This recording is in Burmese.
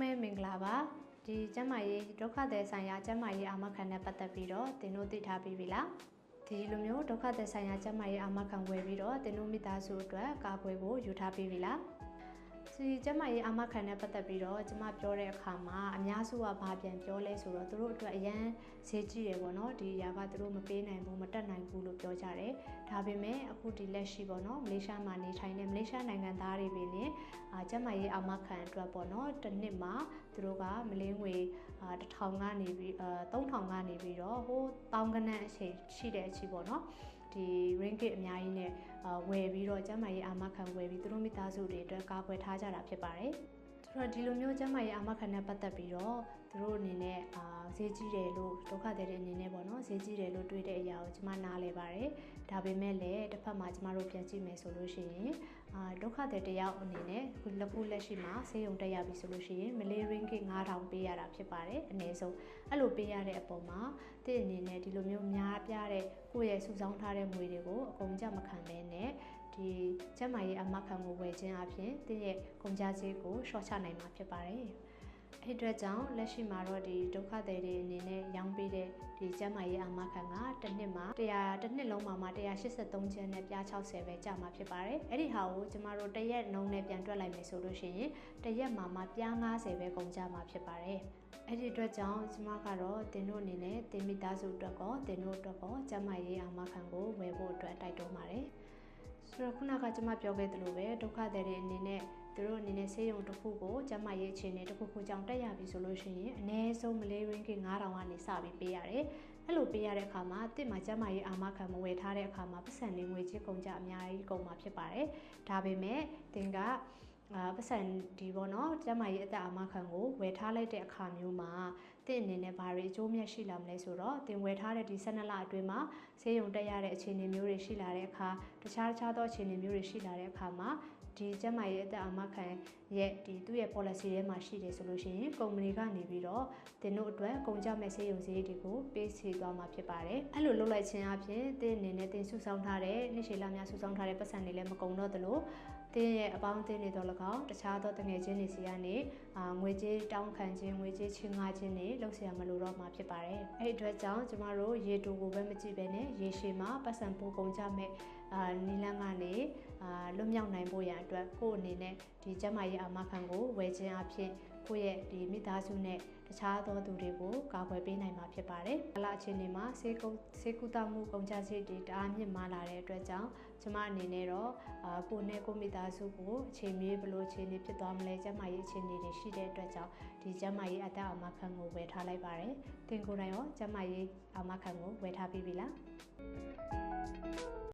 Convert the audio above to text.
မဲမင်္ဂလာပါဒီကျမ်းမာရေးဒုက္ခသည်ဆိုင်ရာကျမ်းမာရေးအာမခံနဲ့ပတ်သက်ပြီးတော့သင်တို့သိထားပြီးပြီလားဒီလိုမျိုးဒုက္ခသည်ဆိုင်ရာကျမ်းမာရေးအာမခံဝယ်ပြီးတော့သင်တို့မိသားစုအတွက်ကာကွယ်ဖို့ယူထားပြီးပြီလား ဒီကျမရေးအာမခံနဲ့ပတ်သက်ပြီးတော့ကျမပြောတဲ့အခါမှာအများစုကဘာပြန်ပြောလဲဆိုတော့သူတို့အတွက်အရန်ဈေးကြီးတယ်ပေါ့နော်ဒီຢာကသူတို့မပေးနိုင်ဘူးမတက်နိုင်ဘူးလို့ပြောကြတယ်ဒါပေမဲ့အခုဒီလက်ရှိပေါ့နော်မလေးရှားမှာနေထိုင်တဲ့မလေးရှားနိုင်ငံသားတွေပဲနေအာကျမရေးအာမခံအတွက်ပေါ့နော်တစ်နှစ်မှာသူတို့ကမလေးငွေအာ1000ကနေပြီးအာ3000ကနေပြီးတော့ဟိုတောင်းကနန်းအချိန်ရှိတဲ့အချိန်ပေါ့နော် ဒီ ringgit အများကြီးနဲ့ဝယ်ပြီးတော့ကျမရေးအာမခံဝယ်ပြီးသူတို့မိသားစုတွေအတွက်ကာကွယ်ထားကြတာဖြစ်ပါတယ်။ ဆိုတော့ဒီလိုမျိုးကျမရေးအာမခံနဲ့ပတ်သက်ပြီးတော့သူတို့အနေနဲ့အာဈေးကြီးတယ်လို့ဒုက္ခသည်တွေအနေနဲ့ပေါ့နော်ဈေးကြီးတယ်လို့တွေးတဲ့အရာကိုကျမနားလဲပါတယ်။ဒါပေမဲ့လည်းတစ်ဖက်မှာကျမတို့ပြန်ကြည့်မယ်ဆိုလို့ရှိရင်အာဒုက္ခသည်တယောက်အနေနဲ့ခုလက်ခုလက်ရှိမှာဆေးရုံတက်ရပြီဆိုလို့ရှိရင်မလေး ringgit 9000ပေးရတာဖြစ်ပါတယ်အနည်းဆုံးအဲ့လိုပေးရတဲ့အပေါ်မှာတင့်အနေနဲ့ဒီလိုမျိုးများပြားတဲ့ကိုယ့်ရဲ့စုဆောင်းထားတဲ့ငွေတွေကိုအကုန်ကြမခံဘဲနဲ့ ဒီကျန်းမာရေးအမခံကိုဝယ်ခြင်းအပြင်တင့်ရဲ့ကုန်ကြစည်ကိုရှော့ချနိုင်မှာဖြစ်ပါတယ်အဲ့အတွက်ကြောင့်လက်ရှိမှာတော့ဒီဒုက္ခသည်တွေအနေနဲ့ရောင်းပေးတဲ့ဒီကျန်းမာရေးအာမခံကတစ်နှစ်မှာ100တစ်နှစ်လုံးမှာမှာ183ကျန်းနဲ့ပြား60ပဲကြာမှာဖြစ်ပါတယ်။အဲ့ဒီဟာကိုကျမတို့တစ်ရက်နှုံးနဲ့ပြန်တွက်လိုက်မယ်ဆိုလို့ရှိရင်တစ်ရက်မှာမှာပြား90ပဲကုန်ကြမှာဖြစ်ပါတယ်။အဲ့ဒီအတွက်ကြောင့်ကျမကတော့တင်တို့အနေနဲ့တင်မိသားစုအတွက်ကောတင်တို့အတွက်ကောကျန်းမာရေးအာမခံကိုဝယ်ဖို့အတွက်တိုက်တွန်းပါတယ်။ ဆိုတော့ခုနကကျွန်မပြောခဲ့သလိုပဲဒုက္ခသည်တွေအနေနဲ့သူတို့အနေနဲ့ဆေးရုံတစ်ခုကိုကျန်းမာရေးအခြေအနေတစ်ခုခုကြောင့်တက်ရပြီဆိုလို့ရှိရင်အနည်းဆုံးမလေးရင်းက9000ကနေစပြီးပေးရတယ်။အဲ့လိုပေးရတဲ့အခါမှာတစ်မှာကျန်းမာရေးအာမခံမဝယ်ထားတဲ့အခါမှာပတ်စံနေငွေချစ်ကုန်ကြအများကြီးကုန်မှာဖြစ်ပါတယ်။ဒါပေမဲ့တင်ကအာပတ်စံဒီပေါ့နော်ကျမကြီးအသက်အာမခံကိုဝယ်ထားလိုက်တဲ့အခါမျိုးမှာတင့်အနေနဲ့ဘာတွေအကျိုးမြတ်ရှိလာမလဲဆိုတော့တင်ဝယ်ထားတဲ့ဒီ12လအတွင်းမှာဆေးရုံတက်ရတဲ့အခြေအနေမျိုးတွေရှိလာတဲ့အခါတခြားတခြားသောအခြေအနေမျိုးတွေရှိလာတဲ့အခါမှာဒီကျမကြီးအသက်အာမခံ ရဲ့ဒီသူ့ရဲ့ policy ထဲမှာရှိတယ်ဆိုလို့ရှိရင် company ကနေပြီးတော့သင်တို့အတွက်ကုန်ကြမဲ့စေယုံစည်းတွေကိုပေးစီသွားမှာဖြစ်ပါတယ်အဲ့လိုလုပ်လိုက်ခြင်းအပြင်သင်အနေနဲ့သင်စုဆောင်းထားတဲ့နှစ်ရှည်လများစုဆောင်းထားတဲ့ပတ်စံတွေလည်းမကုန်တော့သလိုသင်ရဲ့အပေါင်းအသင်းတွေတော့လကောက်တခြားသောတငယ်ချင်းတွေစီကနေငွေကြေးတောင်းခံခြင်းငွေကြေးချေငှားခြင်းတွေလုပ်ဆရာမလို့တော့မှာဖြစ်ပါတယ်အဲ့ဒီအတွက်ကြောင့်ကျမတို့ရေတူကိုပဲမကြည့်ပဲနဲ့ရေရှည်မှာပတ်စံပိုကုန်ကြမဲ့ အာနီလန်းကနေအာလွတ်မြောက်နိုင်ဖို့ရန်အတွက်ကိုယ့်အနေနဲ့ဒီကျမရဲ့အာမခံကိုဝယ်ခြင်းအဖြစ်ကိုယ့်ရဲ့ဒီမိသားစုနဲ့တခြားသောသူတွေကိုကာကွယ်ပေးနိုင်မှာဖြစ်ပါတယ်။အလားအခြေအနေမှာဆေးကုဆေးကုသမှုကုန်ကျစရိတ်တွေတအားမြင့်မားလာတဲ့အတွက်ကြောင့်ကျမအနေနဲ့တော့အာကိုနဲ့ကိုမိသားစုကိုအချိန်မီဘလို့အခြေအနေဖြစ်သွားမလဲကျမရဲ့အခြေအနေတွေရှိတဲ့အတွက်ကြောင့်ဒီကျမရဲ့အသက်အာမခံကိုဝယ်ထားလိုက်ပါတယ်။တင်ကိုယ်တိုင်ရောကျမရဲ့အာမခံကိုဝယ်ထားပြီးပြီလား။